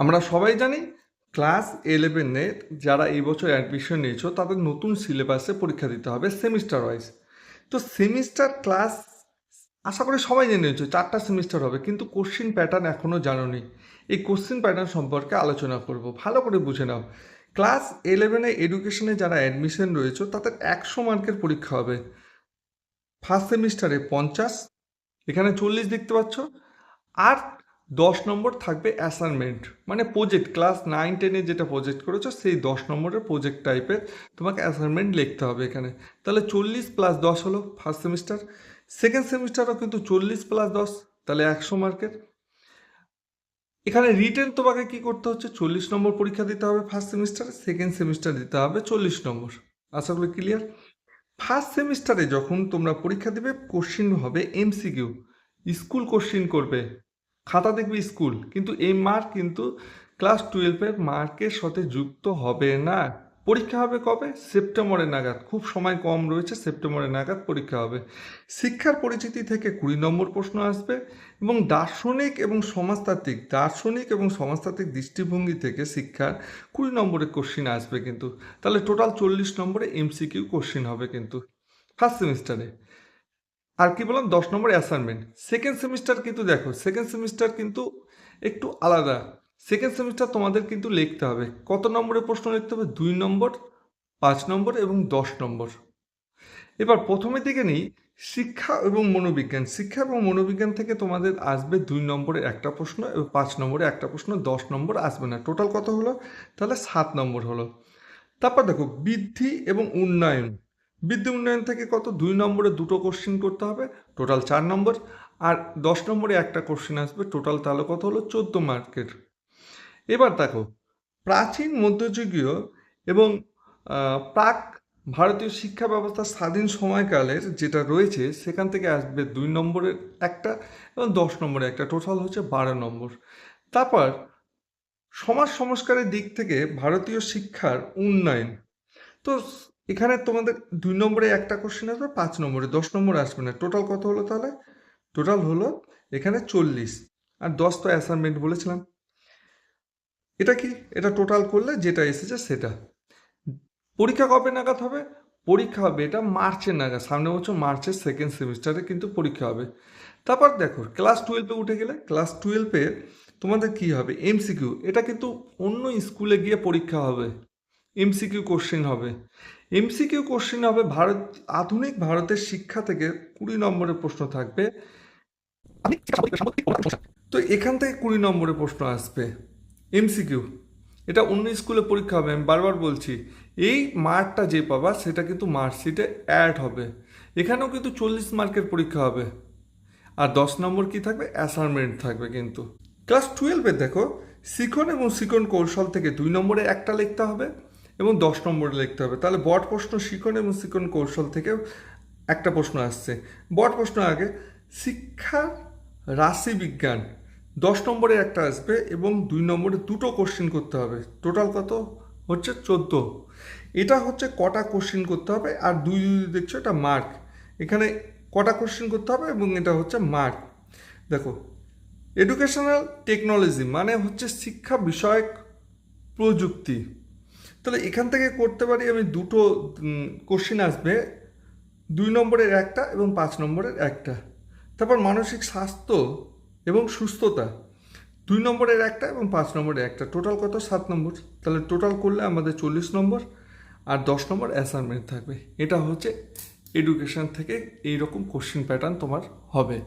আমরা সবাই জানি ক্লাস ইলেভেনে যারা এই বছর অ্যাডমিশন নিয়েছো, তাদের নতুন সিলেবাসে পরীক্ষা দিতে হবে সেমিস্টার ওয়াইজ তো সেমিস্টার ক্লাস আশা করি সবাই জেনে নিয়েছো, চারটা সেমিস্টার হবে, কিন্তু কোশ্চিন প্যাটার্ন এখনও জানোনি। এই কোশ্চিন প্যাটার্ন সম্পর্কে আলোচনা করব। ভালো করে বুঝে নাও। ক্লাস ইলেভেনে এডুকেশনে যারা অ্যাডমিশন রয়েছে, তাদের একশো মার্কের পরীক্ষা হবে। ফার্স্ট সেমিস্টারে পঞ্চাশ, এখানে চল্লিশ দেখতে পাচ্ছ। আর দশ নম্বর থাকবে অ্যাসাইনমেন্ট মানে প্রজেক্ট ক্লাস নাইন টেনে যেটা প্রজেক্ট করেছ, সেই দশ নম্বরের প্রজেক্ট টাইপের তোমাকে অ্যাসাইনমেন্ট লিখতে হবে এখানে। তাহলে চল্লিশ প্লাস দশ হলো ফার্স্ট সেমিস্টার সেকেন্ড সেমিস্টারও কিন্তু চল্লিশ প্লাস দশ, তাহলে একশো মার্কের। এখানে রিটেন তোমাকে কি করতে হচ্ছে? চল্লিশ নম্বর পরীক্ষা দিতে হবে ফার্স্ট সেমিস্টারে সেকেন্ড সেমিস্টার দিতে হবে চল্লিশ নম্বর। আশা করি ক্লিয়ার ফার্স্ট সেমিস্টারে যখন তোমরা পরীক্ষা দিবে কোশ্চিন হবে এমসিকিউ স্কুল কোশ্চিন করবে। খাতা দেখবে স্কুল, কিন্তু এই মার্ক কিন্তু ক্লাস টুয়েলভের মার্কের সাথে যুক্ত হবে না। পরীক্ষা হবে কবে? সেপ্টেম্বরে নাগাদ। খুব সময় কম রয়েছে সেপ্টেম্বরে নাগাদ পরীক্ষা হবে। শিক্ষার পরিচিতি থেকে কুড়ি নম্বর প্রশ্ন আসবে এবং দার্শনিক এবং সমাজতাত্ত্বিক, দার্শনিক এবং সমাজতাত্ত্বিক দৃষ্টিভঙ্গি থেকে শিক্ষার কুড়ি নম্বরের কোশ্চিন আসবে কিন্তু। তাহলে টোটাল চল্লিশ নম্বরে এমসিকিউ কোশ্চিন হবে কিন্তু। ফার্স্ট সেমিস্টারে আর কি বললাম? দশ নম্বর অ্যাসাইনমেন্ট সেকেন্ড সেমিস্টার কিন্তু দেখো সেকেন্ড সেমিস্টার কিন্তু একটু আলাদা। সেকেন্ড সেমিস্টার তোমাদের কিন্তু লিখতে হবে। কত নম্বরের প্রশ্ন লিখতে হবে? দুই নম্বর, পাঁচ নম্বর এবং দশ নম্বর। এবার প্রথমে দিকে নেই, শিক্ষা এবং মনোবিজ্ঞান। শিক্ষা এবং মনোবিজ্ঞান থেকে তোমাদের আসবে দুই নম্বরে একটা প্রশ্ন এবং পাঁচ নম্বরে একটা প্রশ্ন, দশ নম্বর আসবে না। টোটাল কত হলো? তাহলে সাত নম্বর হলো। তারপর দেখো, বৃদ্ধি এবং উন্নয়ন। বৃদ্ধি উন্নয়ন থেকে কত? দুই নম্বরে দুটো কোশ্চিন করতে হবে টোটাল চার নম্বর, আর দশ নম্বরে একটা কোশ্চিন আসবে টোটাল তাহলে কত হলো? চোদ্দ মার্কের। এবার দেখো, প্রাচীন, মধ্যযুগীয় এবং প্রাক ভারতীয় শিক্ষা ব্যবস্থার স্বাধীন সময়কালের যেটা রয়েছে, সেখান থেকে আসবে দুই নম্বরের একটা এবং দশ নম্বরে একটা। টোটাল হচ্ছে বারো নম্বর। তারপর, সমাজ সংস্কারের দিক থেকে ভারতীয় শিক্ষার উন্নয়ন। তো এখানে তোমাদের দুই নম্বরে একটা কোশ্চেন আসবে, পাঁচ নম্বরে দশ নম্বর আসবে না। টোটাল কত হলো তাহলে? টোটাল হলো এখানে চল্লিশ। আর দশ তো অ্যাসাইনমেন্ট বলেছিলাম। এটা কি? এটা টোটাল করলে যেটা এসেছে সেটা। পরীক্ষা কবে নাগাদ হবে? পরীক্ষা হবে এটা মার্চের নাগাদ। সামনে বছর মার্চের সেকেন্ড সেমিস্টারে কিন্তু পরীক্ষা হবে। তারপর দেখো ক্লাস টুয়েলভে উঠে গেলে ক্লাস টুয়েলভে তোমাদের কি হবে? এমসিকিউ এটা কিন্তু অন্য স্কুলে গিয়ে পরীক্ষা হবে। এমসিকিউ কোশ্চেন হবে। এমসিকিউ কোশ্চেন হবে ভারত আধুনিক ভারতের শিক্ষা থেকে কুড়ি নম্বরের প্রশ্ন থাকবে। তো এখান থেকে কুড়ি নম্বরে প্রশ্ন আসবে। এমসিকিউ এটা অন্য স্কুলে পরীক্ষা হবে আমি বারবার বলছি। এই মার্কটা যে পাবা সেটা কিন্তু মার্কশিটে অ্যাড হবে। এখানেও কিন্তু চল্লিশ মার্কের পরীক্ষা হবে। আর দশ নম্বর কি থাকবে? অ্যাসাইনমেন্ট থাকবে কিন্তু। ক্লাস টুয়েলভে দেখো শিখন এবং শিখন কৌশল থেকে দুই নম্বরে একটা লিখতে হবে। এবং দশ নম্বরে লিখতে হবে। তাহলে বট প্রশ্ন শিখন এবং শিখন কৌশল থেকে একটা প্রশ্ন আসছে। বট প্রশ্ন আগে, শিক্ষা রাশি বিজ্ঞান, দশ নম্বরে একটা আসবে এবং দুই নম্বরে দুটো কোশ্চেন করতে হবে। টোটাল কত? হচ্ছে চোদ্দ। এটা হচ্ছে কটা কোশ্চেন করতে হবে আর দুই দুই দেখছ এটা মার্ক এখানে কটা কোশ্চেন করতে হবে এবং এটা হচ্ছে মার্ক দেখো এডুকেশনাল টেকনোলজি মানে হচ্ছে শিক্ষা বিষয়ক প্রযুক্তি। তাহলে এখান থেকে করতে পারি আমি দুটো কোশ্চেন আসবে। দুই নম্বরের একটা এবং পাঁচ নম্বরের একটা। তারপর মানসিক স্বাস্থ্য এবং সুস্থতা। দুই নম্বরের একটা এবং পাঁচ নম্বরের একটা। টোটাল কত? সাত নম্বর। তাহলে টোটাল করলে আমাদের চল্লিশ নম্বর আর দশ নম্বর অ্যাসাইনমেন্ট থাকবে। এটা হচ্ছে এডুকেশন থেকে এই রকম কোশ্চেন প্যাটার্ন তোমার হবে।